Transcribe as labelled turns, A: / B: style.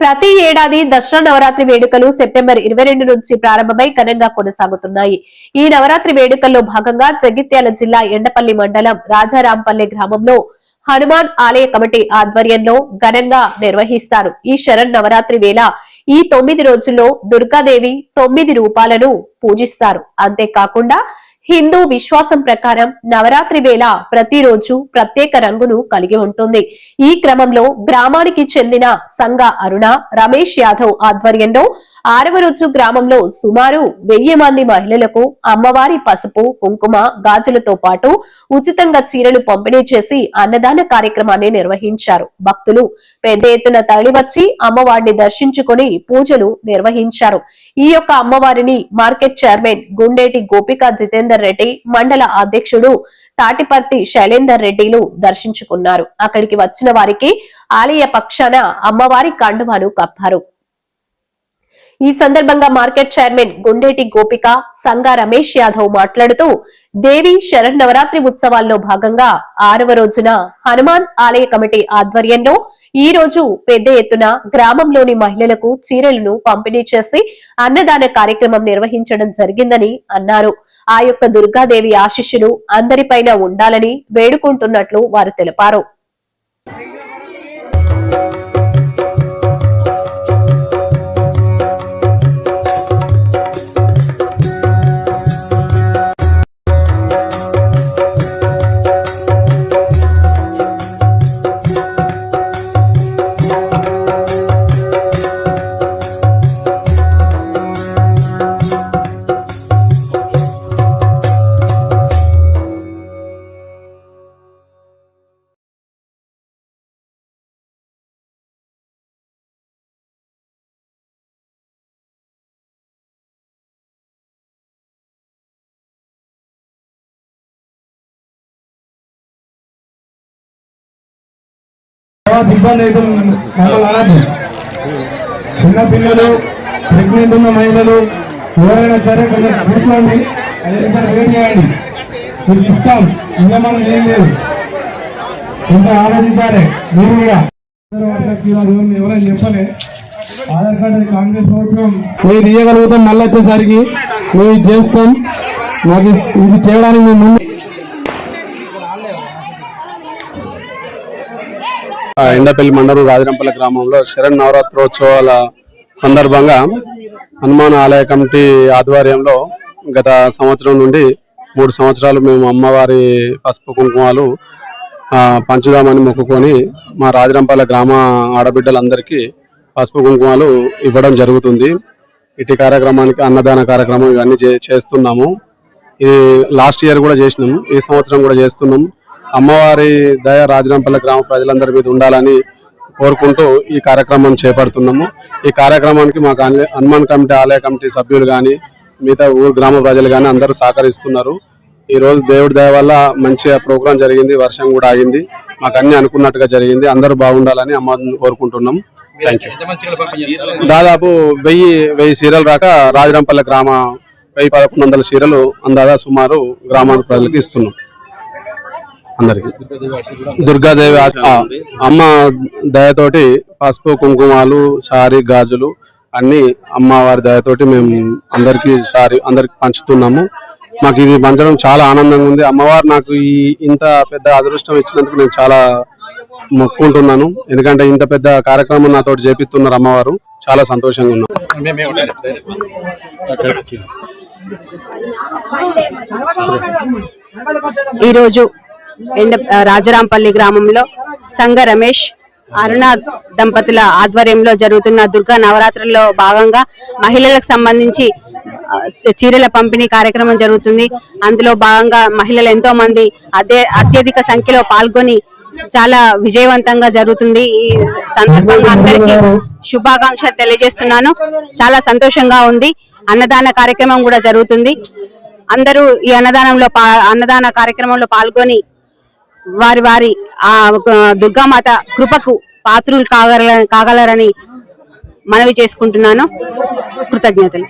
A: ప్రతి ఏడాది దసరా నవరాత్రి వేడుకలు సెప్టెంబర్ ఇరవై రెండు నుంచి ప్రారంభమై ఘనంగా కొనసాగుతున్నాయి. ఈ నవరాత్రి వేడుకల్లో భాగంగా జగిత్యాల జిల్లా ఎండపల్లి మండలం రాజారాంపల్లె గ్రామంలో హనుమాన్ ఆలయ కమిటీ ఆధ్వర్యంలో ఘనంగా నిర్వహిస్తారు. ఈ శరణ్ నవరాత్రి వేళ ఈ తొమ్మిది రోజుల్లో దుర్గాదేవి తొమ్మిది రూపాలను పూజిస్తారు. అంతేకాకుండా హిందూ విశ్వాసం ప్రకారం నవరాత్రి వేళ ప్రతిరోజు ప్రత్యేక రంగును కలిగి ఉంటుంది. ఈ క్రమంలో గ్రామానికి చెందిన సంఘ అరుణ రమేష్ యాదవ్ ఆధ్వర్యంలో ఆరవ రోజు గ్రామంలో సుమారు వెయ్యి మంది మహిళలకు అమ్మవారి పసుపు కుంకుమ గాజులతో పాటు ఉచితంగా చీరలు పంపిణీ చేసి అన్నదాన కార్యక్రమాన్ని నిర్వహించారు. భక్తులు పెద్ద ఎత్తున తరలివచ్చి అమ్మవారిని దర్శించుకుని పూజలు నిర్వహించారు. ఈ యొక్క అమ్మవారిని మార్కెట్ చైర్మన్ గుండేటి గోపిక జితేందర్ రెడ్డి మండల అధ్యక్షుడు తాటిపర్తి శైలేందర్ రెడ్డిలు దర్శించుకున్నారు. అక్కడికి వచ్చిన వారికి ఆలయ పక్షాన అమ్మవారి కండువాను కప్పారు. ఈ సందర్భంగా మార్కెట్ చైర్మన్ గుండేటి గోపిక సంగా రమేష్ యాదవ్ మాట్లాడుతూ దేవి శరన్నవరాత్రి ఉత్సవాల్లో భాగంగా ఆరవ రోజున హనుమాన్ ఆలయ కమిటీ ఆధ్వర్యంలో ఈ రోజు పెద్ద ఎత్తున గ్రామంలోని మహిళలకు చీరలను పంపిణీ చేసి అన్నదాన కార్యక్రమం నిర్వహించడం జరిగిందని అన్నారు. ఆ యొక్క దుర్గాదేవి ఆశిష్యులు అందరిపైన ఉండాలని వేడుకుంటున్నట్లు వారు తెలిపారు.
B: చాలా ఇబ్బంది అవుతుంది మమ్మల్ని అనద్దు చిన్న పిల్లలు ప్రెగ్నెంట్ ఉన్న మహిళలు ఎవరైనా సరే కొంచెం కూర్చోండి ఐదు వెయిట్ చేయండి? మీకు ఇస్తాం. ఇంకా మనం ఏం లేదు. కొంచెం ఆలోచించాలి. మీరు కూడా. ఎవరైనా చెప్పలే. ఆధార్ కార్డు కాంగ్రెస్ ప్రభుత్వం. మీరు ఇవ్వగలుగుతాం మళ్ళీ వచ్చేసరికి. మేము ఇది చేస్తాం. మాకు ఇది- ఇది చేయడానికి మేము ముందు
C: ఆ ఎండపల్లి మండలం రాజరంపల్లి గ్రామంలో శరణ్ నవరాత్రోత్సవాల సందర్భంగా హనుమాన్ ఆలయ కమిటీ ఆధ్వర్యంలో గత సంవత్సరం నుండి మూడు సంవత్సరాలు మేము అమ్మవారి పసుపు కుంకుమాలు పంచుదామని మొక్కుకొని మా రాజరంపల్లి గ్రామ ఆడబిడ్డలందరికీ పసుపు కుంకుమాలు ఇవ్వడం జరుగుతుంది. ఇటు కార్యక్రమానికి అన్నదాన కార్యక్రమం ఇవన్నీ చే- చేస్తున్నాము. ఇది లాస్ట్ ఇయర్ కూడా చేసినాం. ఈ సంవత్సరం కూడా చేస్తున్నాం. అమ్మవారి దయ రాజనాంపల్లి గ్రామ ప్రజలందరి మీద ఉండాలని కోరుకుంటూ ఈ కార్యక్రమం చేపడుతున్నాము. ఈ కార్యక్రమానికి మాకు హనుమాన్ కమిటీ ఆలయ కమిటీ సభ్యులు కానీ మిగతా ఊరు గ్రామ ప్రజలు కానీ అందరూ సహకరిస్తున్నారు. ఈ రోజు దేవుడి దయ వల్ల మంచిగా ప్రోగ్రాం జరిగింది వర్షం కూడా ఆగింది. మాకు అన్ని అనుకున్నట్టుగా జరిగింది. అందరూ బాగుండాలని అమ్మని కోరుకుంటున్నాం. థ్యాంక్ యూ దాదాపు వెయ్యి వెయ్యి సీరలు రాక రాజరంపల్లి గ్రామ వెయ్యి పదకొండు వందల సీరలు అందాదా సుమారు గ్రామాల ప్రజలకు ఇస్తున్నాం. అందరికి. దుర్గాదేవి అమ్మ దయతోటి పసుపు కుంకుమాలు సారీ గాజులు అన్ని అమ్మవారి దయతోటి మేము అందరికి సారీ అందరికి పంచుతున్నాము. మాకు ఇది పంచడం చాలా ఆనందంగా ఉంది. అమ్మవారు నాకు ఈ ఇంత పెద్ద అదృష్టం ఇచ్చినందుకు నేను చాలా మొక్కుంటున్నాను ఎందుకంటే ఇంత పెద్ద కార్యక్రమం నాతో చేపిస్తున్నారు అమ్మవారు. చాలా సంతోషంగా ఉన్నాను
D: ఈరోజు ఎండ రాజరాంపల్లి గ్రామంలో సంగ రమేష్ అరుణ దంపతుల ఆధ్వర్యంలో జరుగుతున్న దుర్గా నవరాత్రుల్లో భాగంగా మహిళలకు సంబంధించి చీరల పంపిణీ కార్యక్రమం జరుగుతుంది. అందులో భాగంగా మహిళలు ఎంతో మంది అదే అత్యధిక సంఖ్యలో పాల్గొని చాలా విజయవంతంగా జరుగుతుంది. ఈ సందర్భంగా అందరికి శుభాకాంక్షలు తెలియజేస్తున్నాను. చాలా సంతోషంగా ఉంది. అన్నదాన కార్యక్రమం కూడా జరుగుతుంది. అందరూ ఈ అన్నదానంలో అన్నదాన కార్యక్రమంలో పాల్గొని వారి వారి ఆ ఒక దుర్గామాత కృపకు పాత్రులు కాగల కాగలరని మనవి చేసుకుంటున్నాను. కృతజ్ఞతలు.